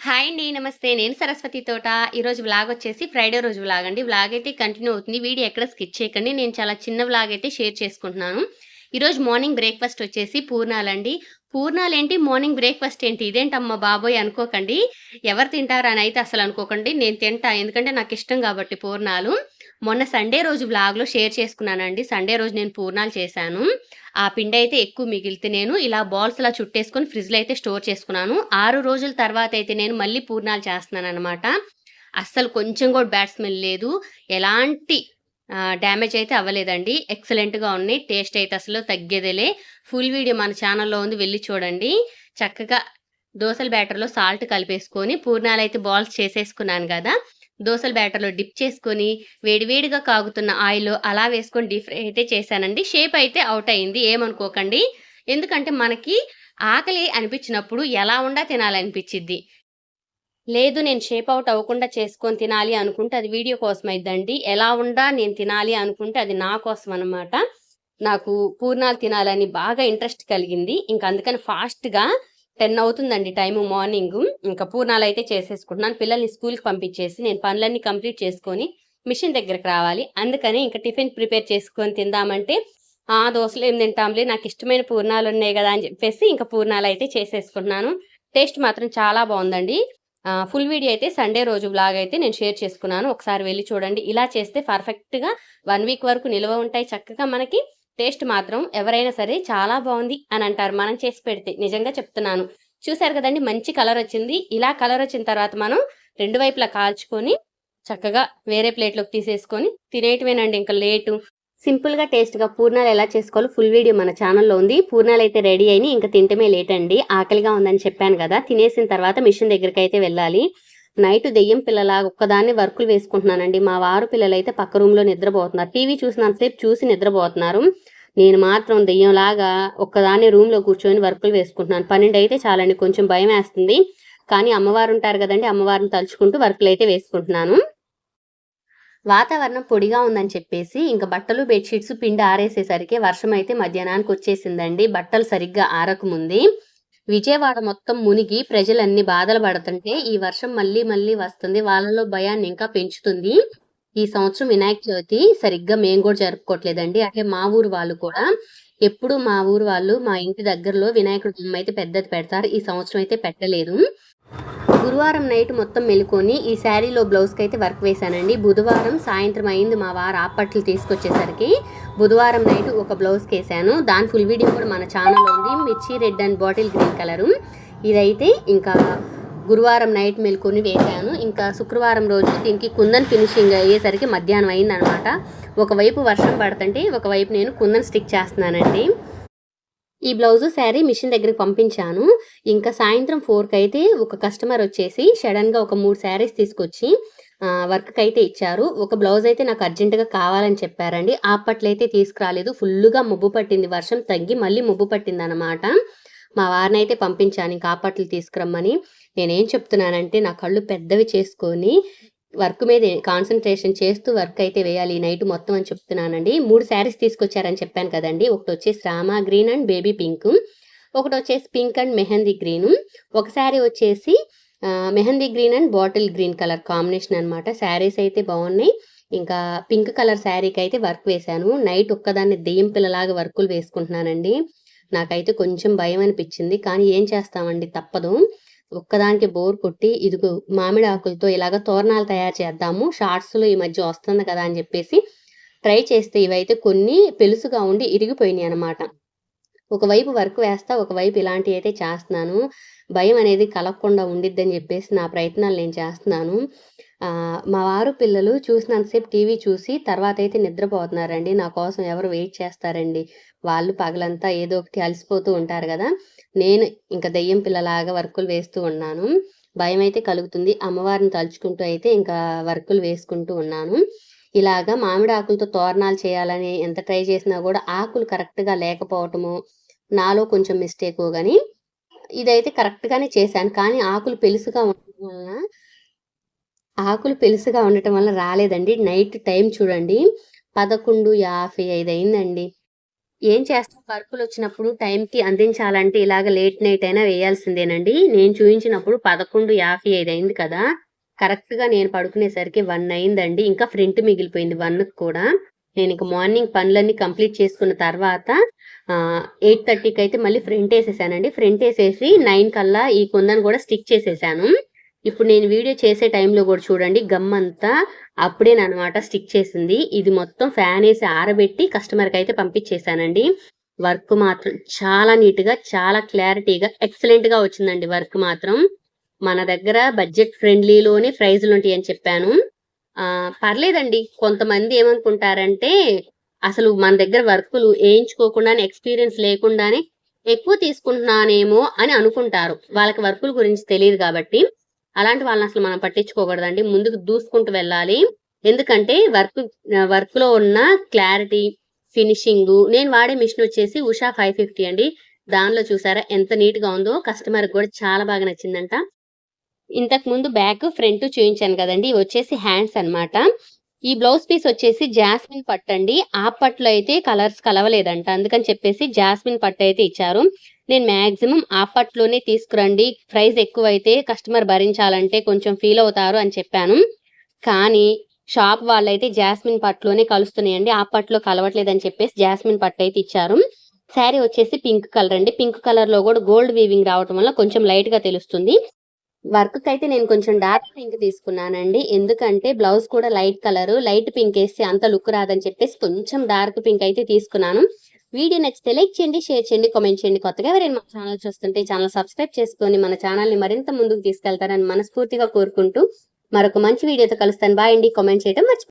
Hi అండి నమస్తే. నేను సరస్వతి తోట. ఈరోజు వ్లాగ్ వచ్చేసి ఫ్రైడే రోజు వ్లాగ్ అండి. వ్లాగ్ అయితే కంటిన్యూ అవుతుంది. వీడియో ఎక్కడ స్కిప్ చేయకండి. నేను చాలా చిన్న వ్లాగ్ అయితే షేర్ చేసుకుంటున్నాను. ఈరోజు మార్నింగ్ బ్రేక్ఫాస్ట్ వచ్చేసి పూర్ణాలండి. పూర్ణాలు ఏంటి మార్నింగ్ బ్రేక్ఫాస్ట్ ఏంటి? ఇదేంటమ్మా బాబోయ్? అనుకోకండి. ఎవరు తింటారు? అని అయితే అసలు అనుకోకండి. నేను తింటా. ఎందుకంటే నాకు ఇష్టం కాబట్టి పూర్ణాలు. మొన్న సండే రోజు వ్లాగ్లో షేర్ చేసుకున్నానండి. సండే రోజు నేను పూర్ణాలు చేశాను. ఆ పిండి అయితే ఎక్కువ మిగిలితే నేను ఇలా బాల్స్ అలా చుట్టేసుకొని ఫ్రిడ్జ్లో అయితే స్టోర్ చేసుకున్నాను. ఆరు రోజుల తర్వాత అయితే నేను మళ్ళీ పూర్ణాలు చేస్తున్నాను అనమాట అస్సలు కొంచెం కూడా బ్యాడ్ స్మెల్ లేదు. ఎలాంటి డ్యామేజ్ అయితే అవ్వలేదండి. ఎక్సలెంట్గా ఉన్నాయి. టేస్ట్ అయితే అసలు తగ్గేదేలే. ఫుల్ వీడియో మన ఛానల్లో ఉంది. వెళ్ళి చూడండి. చక్కగా దోశల బ్యాటర్లో సాల్ట్ కలిపేసుకొని పూర్ణాలు అయితే బాల్స్ చేసేసుకున్నాను కదా. దోసలు బ్యాటర్లో డిప్ చేసుకొని వేడివేడిగా కాగుతున్న ఆయిల్ అలా వేసుకొని డీప్ ఫ్రై అయితే చేశానండి. షేప్ అయితే అవుట్ అయింది ఏమనుకోకండి. ఎందుకంటే మనకి ఆకలి అనిపించినప్పుడు ఎలా ఉండా తినాలనిపించిద్ది. లేదు నేను షేప్ అవుట్ అవ్వకుండా చేసుకొని తినాలి అనుకుంటే అది వీడియో కోసం అయిద్దండి ఎలా ఉండా నేను తినాలి అనుకుంటే అది నా కోసం అనమాట నాకు పూర్ణాలు తినాలని బాగా ఇంట్రెస్ట్ కలిగింది. ఇంక అందుకని ఫాస్ట్గా టెన్ అవుతుందండి టైం మార్నింగ్. ఇంకా పూర్ణాలు అయితే చేసేసుకుంటున్నాను. పిల్లల్ని స్కూల్కి పంపించేసి నేను పనులన్నీ కంప్లీట్ చేసుకొని మిషన్ దగ్గరకు రావాలి. అందుకని ఇంకా టిఫిన్ ప్రిపేర్ చేసుకొని తిందామంటే ఆ దోశలు ఏం తింటాంలే నాకు ఇష్టమైన పూర్ణాలు ఉన్నాయి కదా అని చెప్పేసి ఇంకా పూర్ణాలు అయితే చేసేసుకుంటున్నాను. టేస్ట్ మాత్రం చాలా బాగుందండి. ఫుల్ వీడియో అయితే సండే రోజు బ్లాగ్ అయితే నేను షేర్ చేసుకున్నాను. ఒకసారి వెళ్ళి చూడండి. ఇలా చేస్తే పర్ఫెక్ట్గా వన్ వీక్ వరకు నిల్వ ఉంటాయి. చక్కగా మనకి టేస్ట్ మాత్రం ఎవరైనా సరే చాలా బాగుంది అని అంటారు. మనం చేసి పెడితే నిజంగా చెప్తున్నాను. చూసారు కదండి మంచి కలర్ వచ్చింది. ఇలా కలర్ వచ్చిన తర్వాత మనం రెండు వైపులా కాల్చుకొని చక్కగా వేరే ప్లేట్లోకి తీసేసుకొని తినేయటమేనండి ఇంకా లేటు. సింపుల్గా టేస్ట్గా పూర్ణాలు ఎలా చేసుకోవాలో ఫుల్ వీడియో మన ఛానల్లో ఉంది. పూర్ణాలు అయితే రెడీ అయిన ఇంకా తింటమే లేట్ అండి. ఆకలిగా ఉందని చెప్పాను కదా. తినేసిన తర్వాత మిషన్ దగ్గరికి అయితే వెళ్ళాలి. నైట్ దెయ్యం పిల్లలా ఒక్కదాన్ని వర్కులు వేసుకుంటున్నానండి. మా వారు పిల్లలు అయితే పక్క రూమ్లో నిద్రపోతున్నారు. టీవీ చూసినంతసేపు చూసి నిద్రపోతున్నారు. నేను మాత్రం దెయ్యంలాగా ఒక్కదాన్ని రూమ్లో కూర్చొని వర్కులు వేసుకుంటున్నాను. పన్నెండు అయితే చాలండి కొంచెం భయం వేస్తుంది. కానీ అమ్మవారు ఉంటారు కదండి అమ్మవారిని తలుచుకుంటూ వర్కులు అయితే వేసుకుంటున్నాను. వాతావరణం పొడిగా ఉందని చెప్పేసి ఇంకా బట్టలు బెడ్షీట్స్ పిండి ఆరేసేసరికి వర్షం అయితే మధ్యాహ్నానికి వచ్చేసిందండి. బట్టలు సరిగ్గా ఆరకముంది విజయవాడ మొత్తం మునిగి ప్రజలన్నీ బాధలు పడుతుంటే ఈ వర్షం మళ్ళీ మళ్ళీ వస్తుంది. వాళ్ళలో భయాన్ని ఇంకా పెంచుతుంది. ఈ సంవత్సరం వినాయక చవితి సరిగ్గా మేము కూడా జరుపుకోవట్లేదండి. అంటే మా ఊరు వాళ్ళు కూడా. ఎప్పుడు మా ఊరు వాళ్ళు మా ఇంటి దగ్గరలో వినాయకుడి బొమ్మ అయితే పెద్దది పెడతారు. ఈ సంవత్సరం అయితే పెట్టలేదు. గురువారం నైట్ మొత్తం మెలుకొని ఈ శారీలో బ్లౌజ్కి అయితే వర్క్ వేశానండి. బుధవారం సాయంత్రం అయింది మా వారు ఆపట్లు తీసుకొచ్చేసరికి బుధవారం నైట్ ఒక బ్లౌజ్కి వేసాను దాని ఫుల్ వీడియో కూడా మన ఛానల్లో ఉంది. మిర్చి red and bottle green colour. ఇదైతే ఇంకా గురువారం నైట్ మెలుకొని వేసాను ఇంకా శుక్రవారం రోజు దీనికి కుందన్ ఫినిషింగ్ అయ్యేసరికి మధ్యాహ్నం అయిందనమాట. ఒకవైపు వర్షం పడుతుంటే ఒకవైపు నేను కుందన్ స్టిక్ చేస్తున్నానండి. ఈ బ్లౌజు శారీ మిషన్ దగ్గరికి పంపించాను. ఇంకా సాయంత్రం ఫోర్కి అయితే ఒక కస్టమర్ వచ్చేసి సడన్గా ఒక మూడు శారీస్ తీసుకొచ్చి వర్క్కి అయితే ఇచ్చారు. ఒక బ్లౌజ్ అయితే నాకు అర్జెంటుగా కావాలని చెప్పారండి. అప్పట్లయితే తీసుకురాలేదు. ఫుల్గా ముబ్బు పట్టింది. వర్షం తగ్గి మళ్ళీ ముబ్బు పట్టింది అనమాట మా వారిని అయితే పంపించాను. ఇంకా ఆపట్లు తీసుకురమ్మని. నేనేం చెప్తున్నానంటే నా కళ్ళు పెద్దవి చేసుకొని వర్క్ మీద కాన్సన్ట్రేషన్ చేస్తూ వర్క్ అయితే వేయాలి నైట్ మొత్తం అని చెప్తున్నానండి. మూడు శారీస్ తీసుకొచ్చారని చెప్పాను కదండి. ఒకటి వచ్చేసి Rama green and baby pink. ఒకటి వచ్చేసి పింక్ అండ్ మెహందీ గ్రీన్. ఒక శారీ వచ్చేసి mehendi green and bottle green colour combination అనమాట శారీస్ అయితే బాగున్నాయి. ఇంకా పింక్ కలర్ శారీకి అయితే వర్క్ వేశాను. నైట్ ఒక్కదాన్ని దెయ్యం పిల్లలాగా వర్కులు వేసుకుంటున్నానండి. నాకైతే కొంచెం భయం అనిపించింది. కానీ ఏం చేస్తామండి? తప్పదు. ఒక్కదానికి బోర్ కొట్టి ఇదిగో మామిడి ఆకులతో ఇలాగ తోరణాలు తయారు చేద్దాము షార్ట్స్లో ఈ మధ్య వస్తుంది కదా అని చెప్పేసి ట్రై చేస్తే ఇవైతే కొన్ని పెలుసుగా ఉండి ఇరిగిపోయినాయి అనమాట ఒకవైపు వర్క్ వేస్తా ఒకవైపు ఇలాంటివి అయితే చేస్తున్నాను. భయం అనేది కలగకుండా ఉండిద్దని చెప్పేసి నా ప్రయత్నాలు నేను చేస్తున్నాను. మా వారు పిల్లలు చూసినంతసేపు టీవీ చూసి తర్వాత అయితే నిద్రపోతున్నారండి. నా కోసం ఎవరు వెయిట్ చేస్తారండి? వాళ్ళు పగలంతా ఏదో ఒకటి అలసిపోతూ ఉంటారు కదా. నేను ఇంకా దెయ్యం పిల్లలాగా వర్కులు వేస్తూ ఉన్నాను. భయం అయితే కలుగుతుంది. అమ్మవారిని తలుచుకుంటూ అయితే ఇంకా వర్కులు వేసుకుంటూ ఉన్నాను. ఇలాగా మామిడి ఆకులతో తోరణాలు చేయాలని ఎంత ట్రై చేసినా కూడా ఆకులు కరెక్ట్గా లేకపోవటము నాలో కొంచెం మిస్టేక్ కానీ ఇదైతే కరెక్ట్గానే చేశాను. కానీ ఆకులు పెలుసుగా ఉండటం వలన ఆకులు పెలుసుగా ఉండటం వల్ల రాలేదండి. నైట్ టైం చూడండి. పదకొండు యాభై ఐదు అయిందండి. ఏం చేస్తాం? వర్కులు వచ్చినప్పుడు టైంకి అందించాలంటే ఇలాగ లేట్ నైట్ అయినా వేయాల్సిందేనండి. నేను చూపించినప్పుడు పదకొండు యాభై ఐదు అయింది కదా. కరెక్ట్గా నేను పడుకునేసరికి వన్ అయిందండి. ఇంకా ఫ్రంట్ మిగిలిపోయింది వన్కి కూడా. నేను ఇంక మార్నింగ్ పనులన్నీ కంప్లీట్ చేసుకున్న తర్వాత ఎయిట్ థర్టీకి అయితే మళ్ళీ ఫ్రంట్ వేసేసానండి. ఫ్రంట్ వేసేసి నైన్ కల్లా ఈ కుందను కూడా స్టిక్ చేసేసాను. ఇప్పుడు నేను వీడియో చేసే టైంలో కూడా చూడండి గమ్ అంతా అప్పుడేనమాట స్టిక్ చేసింది. ఇది మొత్తం ఫ్యాన్ వేసి ఆరబెట్టి కస్టమర్కి అయితే పంపించేశానండి వర్క్ మాత్రం చాలా నీట్గా చాలా క్లారిటీగా ఎక్సలెంట్గా వచ్చిందండి వర్క్ మాత్రం. మన దగ్గర బడ్జెట్ ఫ్రెండ్లీలోనే ప్రైజులు ఉంటాయి అని చెప్పాను. పర్లేదండి. కొంతమంది ఏమనుకుంటారంటే అసలు మన దగ్గర వర్కులు వేయించుకోకుండానే ఎక్స్పీరియన్స్ లేకుండానే ఎక్కువ తీసుకుంటున్నానేమో అని అనుకుంటారు. వాళ్ళకి వర్కుల గురించి తెలియదు కాబట్టి అలాంటి వాళ్ళని అసలు మనం పట్టించుకోకూడదండి. ముందుకు దూసుకుంటూ వెళ్ళాలి. ఎందుకంటే వర్క్ వర్క్లో ఉన్న క్లారిటీ ఫినిషింగ్ నేను వాడే మిషన్ వచ్చేసి ఉషా ఫైవ్ ఫిఫ్టీ అండి. దానిలో చూసారా ఎంత నీట్గా ఉందో కస్టమర్ కూడా చాలా బాగా నచ్చిందంట. ఇంతకు ముందు బ్యాక్ ఫ్రంట్ చూపించాను కదండి వచ్చేసి హ్యాండ్స్ అన్నమాట. ఈ బ్లౌజ్ పీస్ వచ్చేసి జాస్మిన్ పట్టు అండి ఆ పట్టులో అయితే కలర్స్ కలవలేదంట. అందుకని చెప్పేసి జాస్మిన్ పట్టు అయితే ఇచ్చారు. నేను మాక్సిమం ఆ పట్టులోనే తీసుకురండి. ప్రైస్ ఎక్కువ అయితే కస్టమర్ భరించాలంటే కొంచెం ఫీల్ అవుతారు అని చెప్పాను. కానీ షాప్ వాళ్ళైతే జాస్మిన్ పట్టులోనే కలుస్తున్నాయండి. ఆ పట్టులో కలవట్లేదని చెప్పేసి జాస్మిన్ పట్టు అయితే ఇచ్చారు. శారీ వచ్చేసి పింక్ కలర్ అండి. పింక్ కలర్లో కూడా గోల్డ్ వీవింగ్ రావటం వల్ల కొంచెం లైట్గా తెలుస్తుంది. వర్క్ అయితే నేను కొంచెం డార్క్ పింక్ తీసుకున్నానండి. ఎందుకంటే బ్లౌజ్ కూడా లైట్ కలర్ లైట్ పింక్ వేస్తే అంత లుక్ రాదని చెప్పేసి కొంచెం డార్క్ పింక్ అయితే తీసుకున్నాను. వీడియో నచ్చితే లైక్ చేయండి షేర్ చేయండి కామెంట్ చేయండి. కొత్తగా ఎవరైనా మా ఛానల్ చూస్తుంటే ఛానల్ సబ్స్క్రైబ్ చేసుకొని మన ఛానల్ని మరింత ముందుకు తీసుకెళ్తారని మనస్ఫూర్తిగా కోరుకుంటూ మరొక మంచి వీడియోతో కలుస్తాను. బాయ్ అండి. కామెంట్ చేయడం మర్చిపో